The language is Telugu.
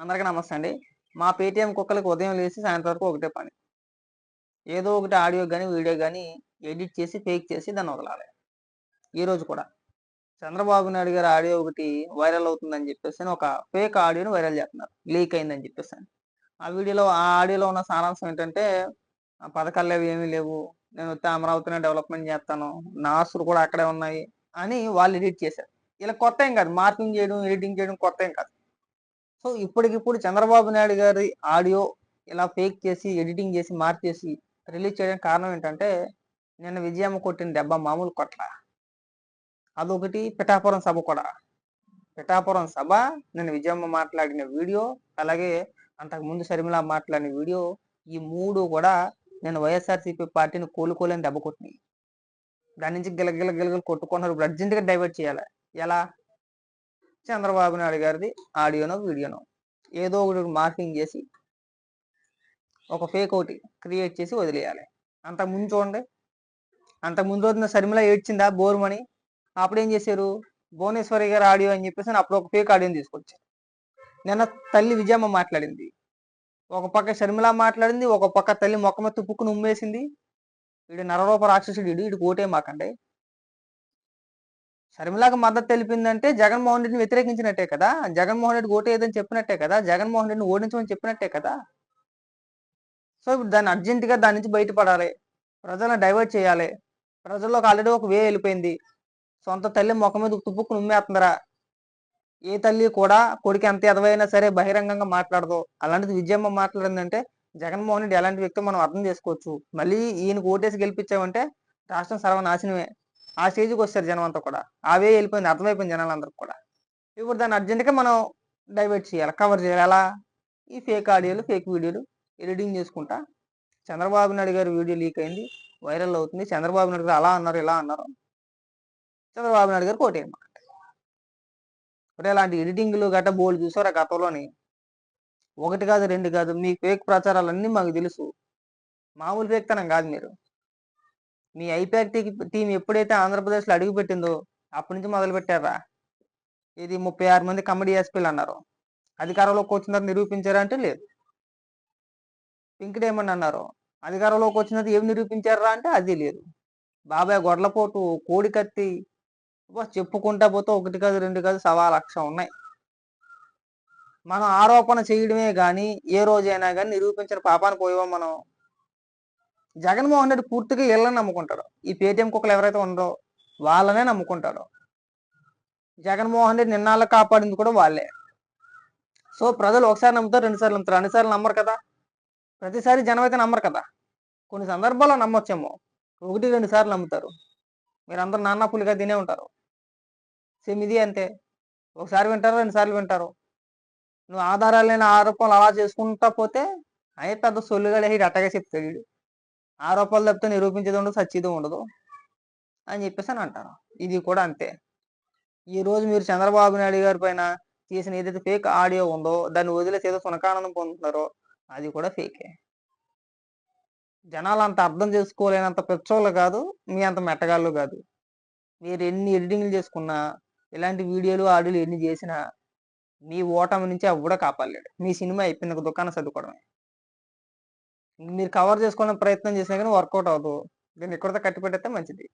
అందరికీ నమస్తే అండి. మా పేటీఎం కుక్కలకి ఉదయం లేచి సాయంత్రం వరకు ఒకటే పని. ఏదో ఒకటి ఆడియో కానీ వీడియో కానీ ఎడిట్ చేసి ఫేక్ చేసి దాన్ని వదలాలి. ఈరోజు కూడా. చంద్రబాబు నాయుడు గారి ఆడియో ఒకటి వైరల్ అవుతుందని చెప్పేసి ఒక ఫేక్ ఆడియోని వైరల్ చేస్తున్నారు. లీక్ అయిందని చెప్పేసి ఆ వీడియోలో ఆ ఆడియోలో ఉన్న సారాంశం ఏంటంటే ఆ పథకాలు లేవు ఏమీ లేవు. నేను వస్తే అమరావతిని డెవలప్మెంట్ చేస్తాను. నా ఆస్తులు కూడా అక్కడే ఉన్నాయి అని వాళ్ళు ఎడిట్ చేశారు. ఇలా కొత్త ఏం కాదు. మార్కింగ్ చేయడం ఎడిటింగ్ చేయడం కొత్త ఏం కాదు. సో ఇప్పటికిప్పుడు చంద్రబాబు నాయుడు గారి ఆడియో ఇలా ఫేక్ చేసి ఎడిటింగ్ చేసి మార్చేసి రిలీజ్ చేయడానికి కారణం ఏంటంటే నిన్న విజయమ్మ కొట్టిన దెబ్బ మామూలు కొట్ల. అదొకటి పిఠాపురం సభ కూడా. పిఠాపురం సభ నేను విజయమ్మ మాట్లాడిన వీడియో అలాగే అంతకు ముందు షర్మిల మాట్లాడిన వీడియో ఈ మూడు కూడా నేను వైఎస్ఆర్సీపీ పార్టీని కోలుకోలేని దెబ్బ కొట్టినాయి. దాని నుంచి గిలగిల గిలగిల కొట్టుకున్నారు. ఇప్పుడు అర్జెంటుగా డైవర్ట్ చేయాలి. ఎలా? చంద్రబాబు నాయుడు గారిది ఆడియోనో వీడియోనో. ఏదో ఒకటి మార్కింగ్ చేసి ఒక ఫేక్ ఒకటి క్రియేట్ చేసి వదిలేయాలి. అంత చూడండి. అంత ముందు రోజున శర్మిల ఏడ్చిందా బోరుమని అప్పుడు ఏం చేశారు? భువనేశ్వరి గారు ఆడియో అని చెప్పేసి అప్పుడు ఒక ఫేక్ ఆడియోని తీసుకొచ్చారు. నిన్న తల్లి విజయమ్మ మాట్లాడింది. ఒక పక్క షర్మిల మాట్లాడింది ఒక పక్క తల్లి మొక్క మీద తుప్పుకుని ఉమ్మేసింది. వీడు నరరూప రాక్షసుడు వీడు వీడికి ఓటే మాకండి. షర్మిలాకి మద్దతు తెలిపిందంటే జగన్మోహన్ రెడ్డిని వ్యతిరేకించినట్టే కదా? జగన్మోహన్ రెడ్డి ఓటు చెప్పినట్టే కదా? జగన్మోహన్ రెడ్డిని ఓడించమని చెప్పినట్టే కదా? సో ఇప్పుడు దాన్ని అర్జెంటుగా దాని నుంచి బయటపడాలి. ప్రజలను డైవర్ట్ చేయాలి. ప్రజల్లోకి ఆల్రెడీ ఒక వే వెళ్ళిపోయింది. సొంత తల్లి ముఖం మీద తుప్పుకుని ఉమ్మేస్తుందరా. ఏ తల్లి కూడా కొడుకు ఎంత ఎదవైనా సరే బహిరంగంగా మాట్లాడదు. అలాంటిది విజయమ్మ మాట్లాడిందంటే జగన్మోహన్ రెడ్డి ఎలాంటి వ్యక్తి మనం అర్థం చేసుకోవచ్చు. మళ్ళీ ఈయనకు ఓటేసి గెలిపించామంటే రాష్ట్రం సర్వనాశనమే. ఆ స్టేజ్కి వస్తారు జనం అంతా కూడా అవే వెళ్ళిపోయింది అర్థమైపోయింది జనాలందరికి కూడా. ఇప్పుడు దాన్ని అర్జెంటుగా మనం డైవర్ట్ చేయాలి? కవర్ చేయాలి? ఎలా? ఈ ఫేక్ ఆడియోలు ఫేక్ వీడియోలు ఎడిటింగ్ చేసుకుంటా. చంద్రబాబు నాయుడు గారి వీడియో లీక్ అయింది వైరల్ అవుతుంది. చంద్రబాబు నాయుడు గారు అలా అన్నారు ఇలా అన్నారు. చంద్రబాబు నాయుడు గారు కోటేయమాట అంటే ఇలాంటి ఎడిటింగ్లు గట్ట బోల్డ్ చూసారు గతంలోని? ఒకటి కాదు రెండు కాదు మీ ఫేక్ ప్రచారాలన్నీ మాకు తెలుసు. మామూలు ఫేక్తనం కాదు మీరు. మీ ఐపాక్ టీం ఎప్పుడైతే ఆంధ్రప్రదేశ్లో అడుగుపెట్టిందో అప్పటి నుంచి మొదలు పెట్టారా ఇది ముప్పై ఆరు మంది కమిటీ ఎస్పీలు అన్నారు. అధికారంలోకి వచ్చిన నిరూపించారా అంటే లేదు. పింక్ అన్నారు. అధికారంలోకి వచ్చినది ఏం నిరూపించారా అంటే అది లేదు. బాబాయ్ గొడ్లపోటు కోడి కత్తి చెప్పుకుంటా పోతే ఒకటి కాదు రెండు కాదు సవా లక్ష ఉన్నాయి. మనం ఆరోపణ చేయడమే కానీ ఏ రోజైనా కానీ నిరూపించిన పాపాన్ని పోయామో మనం? జగన్మోహన్ రెడ్డి పూర్తిగా వీళ్ళని నమ్ముకుంటాడు. ఈ పేటీఎం కుక్కలు ఎవరైతే ఉన్నారో వాళ్ళనే నమ్ముకుంటాడు. జగన్మోహన్ రెడ్డి నిన్నాళ్ళ కాపాడింది కూడా వాళ్ళే. సో ప్రజలు ఒకసారి నమ్ముతారు రెండుసార్లు నమ్ముతారు. రెండుసార్లు నమ్మరు కదా. ప్రతిసారి జనం అయితే నమ్మరు కదా. కొన్ని సందర్భాల్లో నమ్మొచ్చేమో. ఒకటి రెండు సార్లు నమ్ముతారు. మీరు అందరు నాన్న పులిగా తినే ఉంటారు. సేమ్ ఇది అంతే. ఒకసారి వింటారు రెండుసార్లు వింటారు. నువ్వు ఆధారాలు లేని ఆరోపణలు అలా చేసుకుంటా పోతే అయ్యే పెద్ద సొల్లుగా ఇటు అట్టగా చెప్తాడు ఆరోపణలు తప్పితే నిరూపించేది ఉండదు సచ్చేది ఉండదు అని చెప్పేసి అని అంటారు. ఇది కూడా అంతే. ఈ రోజు మీరు చంద్రబాబు నాయుడు గారి పైన తీసిన ఏదైతే ఫేక్ ఆడియో ఉందో దాన్ని వదిలేసి ఏదో సునకానందం పొందుతున్నారో అది కూడా ఫేకే జనాలు అంత అర్థం చేసుకోలేనంత పెచ్చోళ్ళు కాదు మీ అంత మెట్టగాళ్ళు కాదు. మీరు ఎన్ని ఎడిటింగ్లు చేసుకున్నా ఇలాంటి వీడియోలు ఆడియోలు ఎన్ని చేసినా మీ ఓటమి నుంచి కూడా కాపాడలేడు. మీ సినిమా అయిపోయిన ఒక దుకాణం చదువుకోవడమే. మీరు కవర్ చేసుకోవడానికి ప్రయత్నం చేసినా కానీ వర్కౌట్ అవ్వదు. దీన్ని ఎక్కడితో కట్టి పెట్టేస్తే మంచిది.